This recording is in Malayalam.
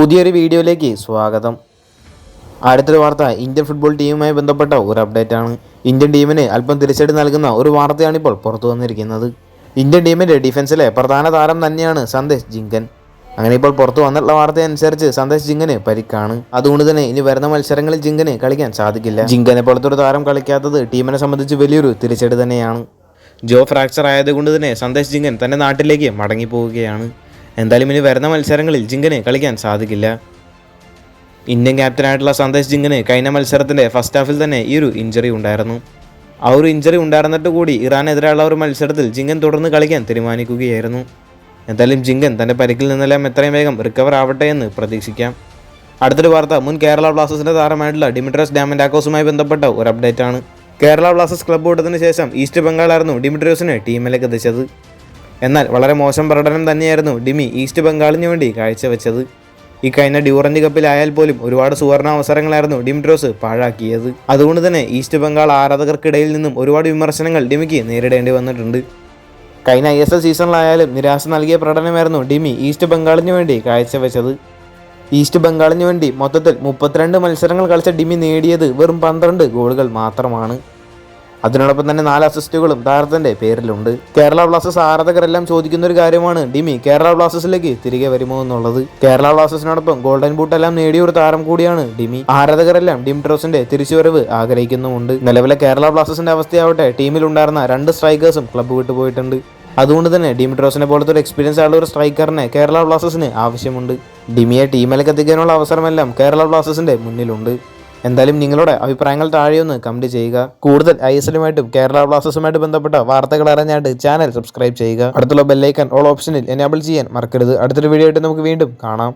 പുതിയൊരു വീഡിയോയിലേക്ക് സ്വാഗതം. അടുത്തൊരു വാർത്ത ഇന്ത്യൻ ഫുട്ബോൾ ടീമുമായി ബന്ധപ്പെട്ട ഒരു അപ്ഡേറ്റ് ആണ്. ഇന്ത്യൻ ടീമിന് അല്പം തിരിച്ചടി നൽകുന്ന ഒരു വാർത്തയാണ് ഇപ്പോൾ പുറത്തു വന്നിരിക്കുന്നത്. ഇന്ത്യൻ ടീമിന്റെ ഡിഫൻസിലെ പ്രധാന താരം തന്നെയാണ് സന്ദേശ് ജിങ്കൻ. അങ്ങനെ ഇപ്പോൾ പുറത്തു വന്നിട്ടുള്ള വാർത്തയനുസരിച്ച് സന്ദേശ് ജിങ്കന് പരിക്കാണ്. അതുകൊണ്ട് തന്നെ ഇനി വരുന്ന മത്സരങ്ങളിൽ ജിങ്കന് കളിക്കാൻ സാധിക്കില്ല. ജിങ്കനെ പോലത്തെ ഒരു താരം കളിക്കാത്തത് ടീമിനെ സംബന്ധിച്ച് വലിയൊരു തിരിച്ചടി തന്നെയാണ്. ജോ ഫ്രാക്ചർ ആയതുകൊണ്ട് തന്നെ സന്ദേശ് ജിങ്കൻ തന്റെ നാട്ടിലേക്ക് മടങ്ങിപ്പോവുകയാണ്. എന്തായാലും ഇനി വരുന്ന മത്സരങ്ങളിൽ ജിങ്കന് കളിക്കാൻ സാധിക്കില്ല. ഇന്ത്യൻ ക്യാപ്റ്റനായിട്ടുള്ള സന്ദേശ് ജിങ്കന് കഴിഞ്ഞ മത്സരത്തിന്റെ ഫസ്റ്റ് ഹാഫിൽ തന്നെ ഈ ഒരു ഇഞ്ചറി ഉണ്ടായിരുന്നു. ആ ഒരു ഇഞ്ചറി ഉണ്ടായിരുന്നിട്ട് കൂടി ഇറാനെതിരെയുള്ള ഒരു മത്സരത്തിൽ ജിങ്കൻ തുടർന്ന് കളിക്കാൻ തീരുമാനിക്കുകയായിരുന്നു. എന്തായാലും ജിങ്കൻ തന്റെ പരിക്കിൽ നിന്നെല്ലാം എത്രയും വേഗം റിക്കവർ ആവട്ടെ എന്ന് പ്രതീക്ഷിക്കാം. അടുത്തൊരു വാർത്ത മുൻ കേരള ബ്ലാസ്റ്റേഴ്സിന്റെ താരമായിട്ടുള്ള ഡിമിട്രസ് ഡാമൻഡാക്കോസുമായി ബന്ധപ്പെട്ട ഒരു അപ്ഡേറ്റ് ആണ്. കേരള ബ്ലാസ്റ്റേഴ്സ് ക്ലബ് ഓട്ടത്തിന് ശേഷം ഈസ്റ്റ് ബംഗാളായിരുന്നു ഡിമിട്രിയോസിനെ ടീമിലേക്ക് എത്തിച്ചത്. എന്നാൽ വളരെ മോശം പ്രകടനം തന്നെയായിരുന്നു ഡിമി ഈസ്റ്റ് ബംഗാളിന് വേണ്ടി കാഴ്ചവെച്ചത്. ഈ കഴിഞ്ഞ ഡ്യൂറന്റ് കപ്പിലായാൽ പോലും ഒരുപാട് സുവർണ അവസരങ്ങളായിരുന്നു ഡിമിട്രോസ് പാഴാക്കിയത്. അതുകൊണ്ട് തന്നെ ഈസ്റ്റ് ബംഗാൾ ആരാധകർക്കിടയിൽ നിന്നും ഒരുപാട് വിമർശനങ്ങൾ ഡിമിക്ക് നേരിടേണ്ടി വന്നിട്ടുണ്ട്. കഴിഞ്ഞ ഐ എസ് എൽ സീസണിലായാലും നിരാശ നൽകിയ പ്രകടനമായിരുന്നു ഡിമി ഈസ്റ്റ് ബംഗാളിന് വേണ്ടി കാഴ്ചവെച്ചത്. ഈസ്റ്റ് ബംഗാളിന് വേണ്ടി മൊത്തത്തിൽ മുപ്പത്തിരണ്ട് മത്സരങ്ങൾ കളിച്ച ഡിമി നേടിയത് വെറും പന്ത്രണ്ട് ഗോളുകൾ മാത്രമാണ്. അതിനോടൊപ്പം തന്നെ നാല് അസിസ്റ്റുകളും താരത്തിന്റെ പേരിലുണ്ട്. കേരള ബ്ലാസ്റ്റേഴ്സ് ആരാധകരെല്ലാം ചോദിക്കുന്ന ഒരു കാര്യമാണ് ഡിമി കേരള ബ്ലാസ്റ്റേഴ്സിലേക്ക് തിരികെ വരുമോ എന്നുള്ളത്. കേരള ബ്ലാസ്റ്റേഴ്സിനോടൊപ്പം ഗോൾഡൻ ബൂട്ട് എല്ലാം നേടിയ ഒരു താരം കൂടിയാണ് ഡിമി. ആരാധകരെല്ലാം ഡിംട്രോസിന്റെ തിരിച്ചുവരവ് ആഗ്രഹിക്കുന്നുമുണ്ട്. നിലവിലെ കേരള ബ്ലാസ്റ്റേഴ്സിന്റെ അവസ്ഥയാവട്ടെ ടീമിലുണ്ടായിരുന്ന രണ്ട് സ്ട്രൈക്കേഴ്സും ക്ലബ്ബ് വിട്ടു പോയിട്ടുണ്ട്. അതുകൊണ്ട് തന്നെ ഡിമിട്രോസിനെ പോലത്തെ ഒരു എക്സ്പീരിയൻസ് ആയുള്ള ഒരു സ്ട്രൈക്കറിനെ കേരള ബ്ലാസ്റ്റേഴ്സിന് ആവശ്യമുണ്ട്. ഡിമിയെ ടീമിലേക്ക് എത്തിക്കാനുള്ള അവസരമെല്ലാം കേരള ബ്ലാസ്റ്റേഴ്സിന്റെ മുന്നിലുണ്ട്. എന്തായാലും നിങ്ങളുടെ അഭിപ്രായങ്ങൾ താഴെയൊന്ന് കമന്റ് ചെയ്യുക. കൂടുതൽ ഐ എസ് എല്ലുമായിട്ടും കേരള ബ്ലാസ്റ്റേഴ്സുമായിട്ട് ബന്ധപ്പെട്ട വാർത്തകൾ അറിഞ്ഞായിട്ട് ചാനൽ സബ്സ്ക്രൈബ് ചെയ്യുക. അടുത്തുള്ള ബെല്ലൈക്കൻ ഓൾ ഓപ്ഷനിൽ എനേബിൾ ചെയ്യാൻ മറക്കരുത്. അടുത്തൊരു വീഡിയോ ആയിട്ട് നമുക്ക് വീണ്ടും കാണാം.